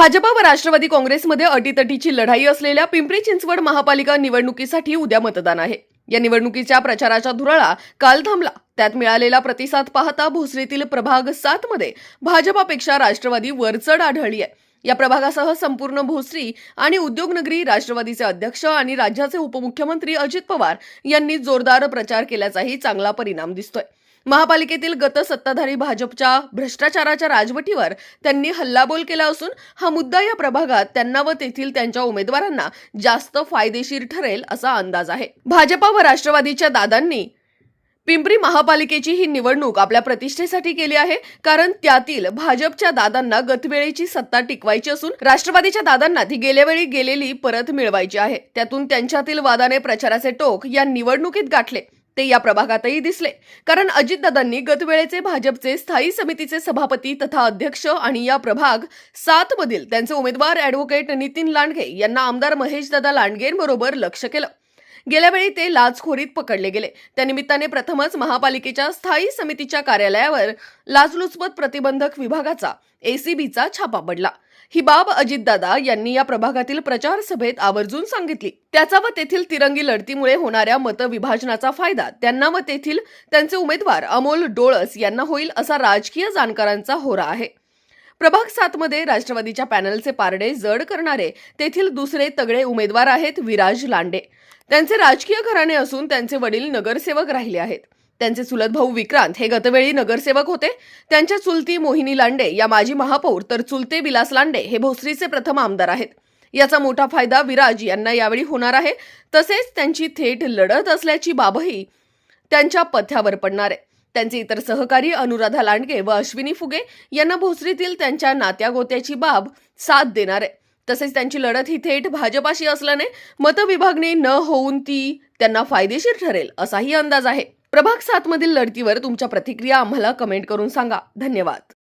भाजपा व राष्ट्रवादी काँग्रेसमध्ये अटीतटीची लढाई असलेल्या पिंपरी चिंचवड महापालिका निवडणुकीसाठी उद्या मतदान आहे. या निवडणुकीच्या प्रचाराच्या धुराळा काल थांबला. त्यात मिळालेला प्रतिसाद पाहता भोसरीतील प्रभाग सात मध्ये भाजपापेक्षा राष्ट्रवादी वरचढ आढळली आहे. या प्रभागासह संपूर्ण भोसरी आणि उद्योगनगरी राष्ट्रवादीचे अध्यक्ष आणि राज्याचे उपमुख्यमंत्री अजित पवार यांनी जोरदार प्रचार केल्याचाही चांगला परिणाम दिसतोय. महापालिकेतील गत सत्ताधारी भाजपच्या भ्रष्टाचाराच्या राजवटीवर त्यांनी हल्लाबोल केला असून हा मुद्दा या प्रभागात त्यांना व तेथील त्यांच्या उमेदवारांना जास्त फायदेशीर ठरेल असा अंदाज आहे. भाजपा व राष्ट्रवादीच्या दादांनी पिंपरी महापालिकेची ही निवडणूक आपल्या प्रतिष्ठेसाठी केली आहे कारण त्यातील भाजपच्या दादांना गतवेळेची सत्ता टिकवायची असून राष्ट्रवादीच्या दादांना ती गेल्या वेळी गेलेली परत मिळवायची आहे. त्यातून त्यांच्यातील वादाने प्रचाराचे टोक या निवडणुकीत गाठले. ते या प्रभागातही दिसले. कारण अजितदादांनी गतवेळेचे भाजपचे स्थायी समितीचे सभापती तथा अध्यक्ष आणि या प्रभाग सात मधील त्यांचे उमेदवार ॲडव्होकेट नितीन लांडगे यांना आमदार महेशदादा लांडगेंबरोबर लक्ष केलं. गेल्यावेळी ते लाचखोरीत पकडले गेले. त्यानिमित्ताने प्रथमच महापालिकेच्या स्थायी समितीच्या कार्यालयावर लाचलुचपत प्रतिबंधक विभागाचा एसीबीचा छापा पडला. ही बाब अजितदादा यांनी या प्रभागातील प्रचार सभेत आवर्जून सांगितली. त्याचा व तेथील तिरंगी लढतीमुळे होणाऱ्या मतविभाजनाचा फायदा त्यांना व तेथील त्यांचे उमेदवार अमोल डोळस यांना होईल असा राजकीय जाणकारांचा होरा आहे. प्रभाग सातमध्ये राष्ट्रवादीच्या पॅनलचे पारडे जड करणारे तेथील दुसरे तगडे उमेदवार आहेत विराज लांडे. त्यांचे राजकीय घराणे असून त्यांचे वडील नगरसेवक राहिले आहेत. त्यांचे चुलत भाऊ विक्रांत हे गतवेळी नगरसेवक होते. त्यांच्या चुलती मोहिनी लांडे या माजी महापौर तर चुलते विलास लांडे हे भोसरीचे प्रथम आमदार आहेत. याचा मोठा फायदा विराज यांना यावेळी होणार आहे. तसेच त्यांची थेट लढत असल्याची बाबही त्यांच्या पथ्यावर पडणार आहे. त्यांचे इतर सहकारी अनुराधा लांडगे व अश्विनी फुगे यांना भोसरीतील त्यांच्या नात्यागोत्याची बाब साथ देणार आहे. तसेच त्यांची लढत ही थेट भाजपाशी असल्याने मतविभागणी न होऊन ती त्यांना फायदेशीर ठरेल असाही अंदाज आहे. प्रभाग सातमधील लढतीवर तुमच्या प्रतिक्रिया आम्हाला कमेंट करून सांगा. धन्यवाद.